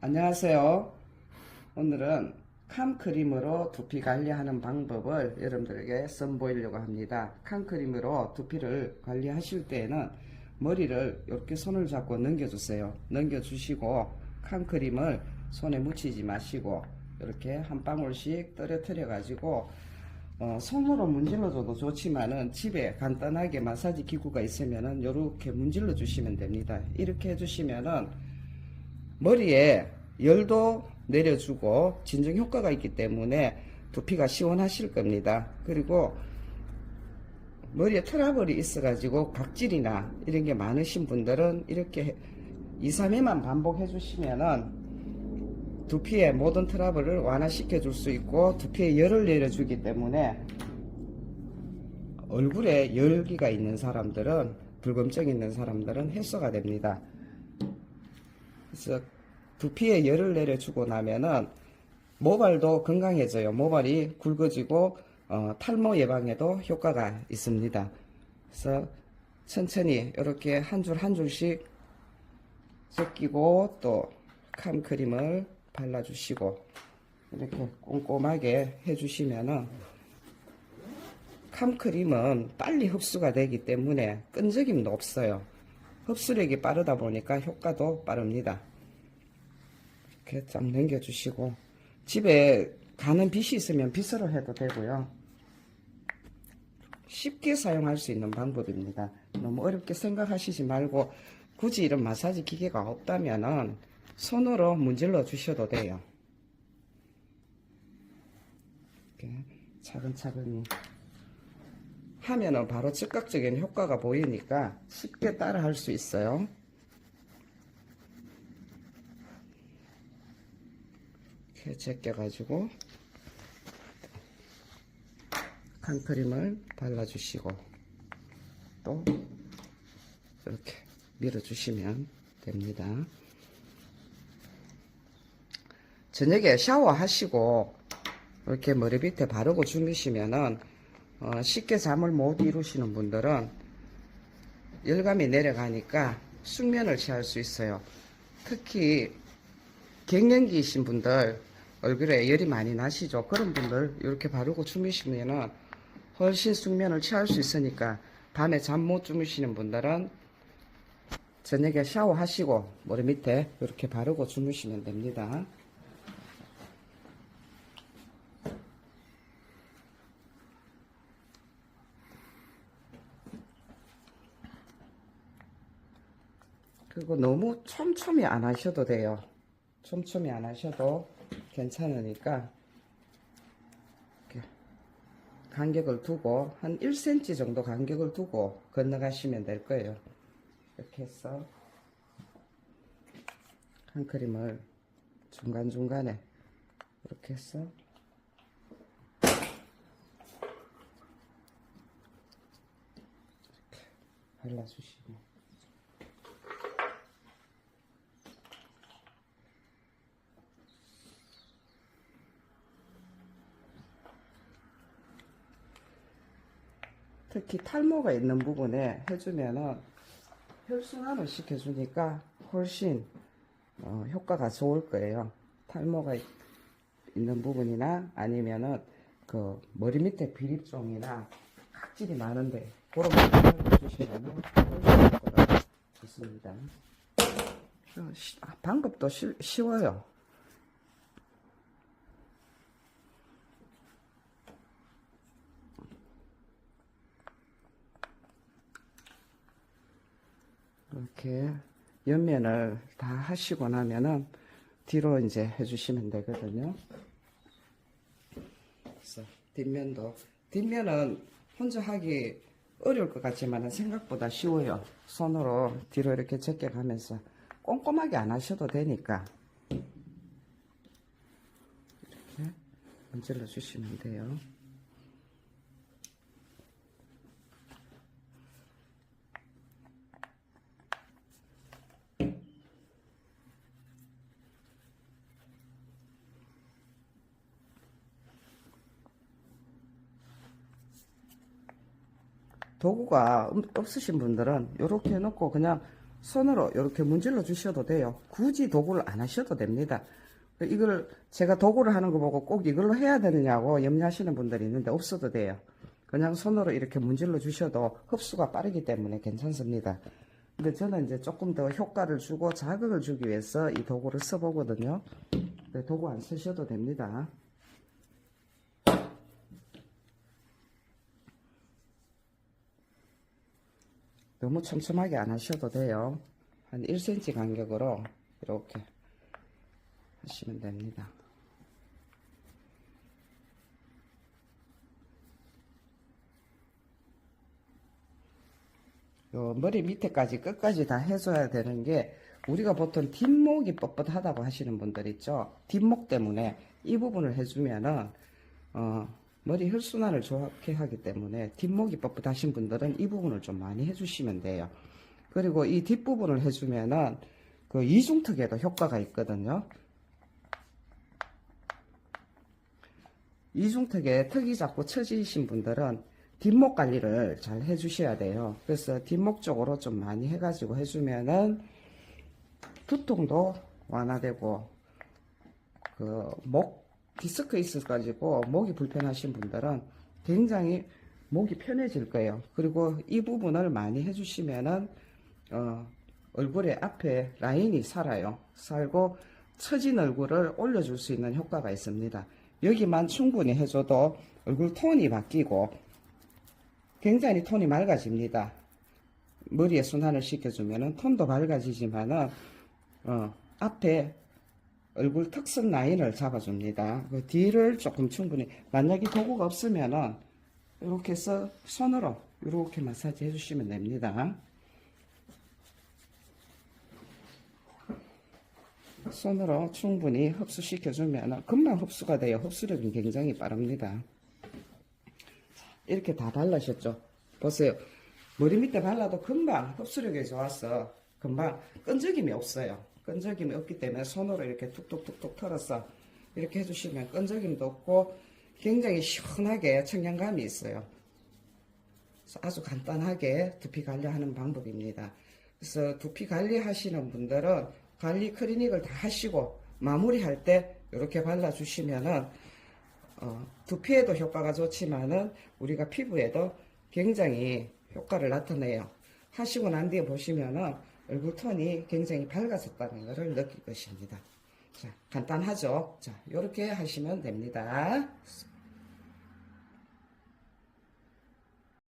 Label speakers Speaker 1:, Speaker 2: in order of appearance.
Speaker 1: 안녕하세요. 오늘은 캄크림으로 두피 관리하는 방법을 여러분들에게 선보이려고 합니다. 캄크림으로 두피를 관리하실 때에는 머리를 이렇게 손을 잡고 넘겨주세요. 넘겨주시고 캄크림을 손에 묻히지 마시고 이렇게 한 방울씩 떨어뜨려 가지고 어, 손으로 문질러줘도 좋지만은 집에 간단하게 마사지 기구가 있으면은 이렇게 문질러 주시면 됩니다. 이렇게 해주시면은 머리에 열도 내려주고 진정 효과가 있기 때문에 두피가 시원하실 겁니다. 그리고 머리에 트러블이 있어가지고 각질이나 이런 게 많으신 분들은 이렇게 2, 3회만 반복해 주시면은 두피의 모든 트러블을 완화시켜 줄 수 있고 두피에 열을 내려주기 때문에 얼굴에 열기가 있는 사람들은 불검증 있는 사람들은 해소가 됩니다. 그래서 두피에 열을 내려주고 나면은 모발도 건강해져요. 모발이 굵어지고 어, 탈모 예방에도 효과가 있습니다. 그래서 천천히 이렇게 한 줄 한 줄씩 제끼고 또 캄크림을 발라주시고 이렇게 꼼꼼하게 해주시면은 캄크림은 빨리 흡수가 되기 때문에 끈적임도 없어요. 흡수력이 빠르다 보니까 효과도 빠릅니다. 이렇게 쫙 넘겨주시고 집에 가는 빗이 있으면 빗으로 해도 되고요. 쉽게 사용할 수 있는 방법입니다. 너무 어렵게 생각하시지 말고 굳이 이런 마사지 기계가 없다면 은 손으로 문질러 주셔도 돼요. 이렇게 차근차근히 하면은 바로 즉각적인 효과가 보이니까 쉽게 따라 할 수 있어요. 이렇게 제껴가지고 칸크림을 발라주시고 또 이렇게 밀어주시면 됩니다. 저녁에 샤워하시고 이렇게 머리 밑에 바르고 주무시면은 어, 쉽게 잠을 못 이루시는 분들은 열감이 내려가니까 숙면을 취할 수 있어요. 특히 갱년기이신 분들 얼굴에 열이 많이 나시죠. 그런 분들 이렇게 바르고 주무시면은 훨씬 숙면을 취할 수 있으니까 밤에 잠 못 주무시는 분들은 저녁에 샤워하시고 머리 밑에 이렇게 바르고 주무시면 됩니다. 그리고 너무 촘촘히 안 하셔도 돼요. 촘촘히 안 하셔도 괜찮으니까 이렇게 간격을 두고 한 1cm 정도 간격을 두고 건너가시면 될 거예요. 이렇게 해서 한 크림을 중간중간에 이렇게 해서 이렇게 발라주시고 특히 탈모가 있는 부분에 해주면은 혈순환을 시켜주니까 훨씬 어, 효과가 좋을 거예요. 탈모가 있- 있는 부분이나 아니면은 그 머리 밑에 비립종이나 각질이 많은데 그런 부분을 해주시면은 훨씬 효과가 좋습니다. 아, 방법도 쉬, 쉬워요. 이렇게 옆면을 다 하시고 나면은 뒤로 이제 해주시면 되거든요. 그래서 뒷면도 뒷면은 혼자 하기 어려울 것 같지만 생각보다 쉬워요. 손으로 뒤로 이렇게 제껴가면서 꼼꼼하게 안 하셔도 되니까 이렇게 문질러 주시면 돼요. 도구가 없- 없으신 분들은 이렇게 해놓고 그냥 손으로 이렇게 문질러 주셔도 돼요. 굳이 도구를 안 하셔도 됩니다. 이걸 제가 도구를 하는 거 보고 꼭 이걸로 해야 되느냐고 염려하시는 분들이 있는데 없어도 돼요. 그냥 손으로 이렇게 문질러 주셔도 흡수가 빠르기 때문에 괜찮습니다. 근데 저는 이제 조금 더 효과를 주고 자극을 주기 위해서 이 도구를 써보거든요. 근데 도구 안 쓰셔도 됩니다. 너무 촘촘하게 안 하셔도 돼요. 한 1cm 간격으로 이렇게 하시면 됩니다. 요 머리 밑에까지 끝까지 다 해줘야 되는 게 우리가 보통 뒷목이 뻣뻣하다고 하시는 분들 있죠. 뒷목 때문에 이 부분을 해주면은 어, 머리 혈순환을 좋게 하기 때문에 뒷목이 뻣뻣하신 분들은 이 부분을 좀 많이 해주시면 돼요. 그리고 이 뒷부분을 해주면은 그 이중턱에도 효과가 있거든요. 이중턱에 턱이 자꾸 처지신 분들은 뒷목 관리를 잘 해주셔야 돼요. 그래서 뒷목 쪽으로 좀 많이 해가지고 해주면은 두통도 완화되고 그 목 디스크 있어가지고 목이 불편하신 분들은 굉장히 목이 편해질 거예요. 그리고 이 부분을 많이 해주시면은 어, 얼굴에 앞에 라인이 살아요. 살고 처진 얼굴을 올려줄 수 있는 효과가 있습니다. 여기만 충분히 해줘도 얼굴 톤이 바뀌고 굉장히 톤이 맑아집니다. 머리에 순환을 시켜주면 톤도 밝아지지만은 어, 앞에 얼굴 특선 라인을 잡아줍니다. 그 뒤를 조금 충분히 만약에 도구가 없으면은 이렇게 해서 손으로 이렇게 마사지 해주시면 됩니다. 손으로 충분히 흡수시켜주면 금방 흡수가 돼요. 흡수력이 굉장히 빠릅니다. 이렇게 다 발라셨죠? 보세요. 머리 밑에 발라도 금방 흡수력이 좋아서 금방 끈적임이 없어요. 끈적임이 없기 때문에 손으로 이렇게 툭툭툭툭 털어서 이렇게 해주시면 끈적임도 없고 굉장히 시원하게 청량감이 있어요. 아주 간단하게 두피 관리하는 방법입니다. 그래서 두피 관리하시는 분들은 관리 클리닉을 다 하시고 마무리할 때 이렇게 발라주시면은 어, 두피에도 효과가 좋지만은 우리가 피부에도 굉장히 효과를 나타내요. 하시고 난 뒤에 보시면은 얼굴 톤이 굉장히 밝아졌다는 것을 느낄 것입니다. 자, 간단하죠? 자, 이렇게 하시면 됩니다.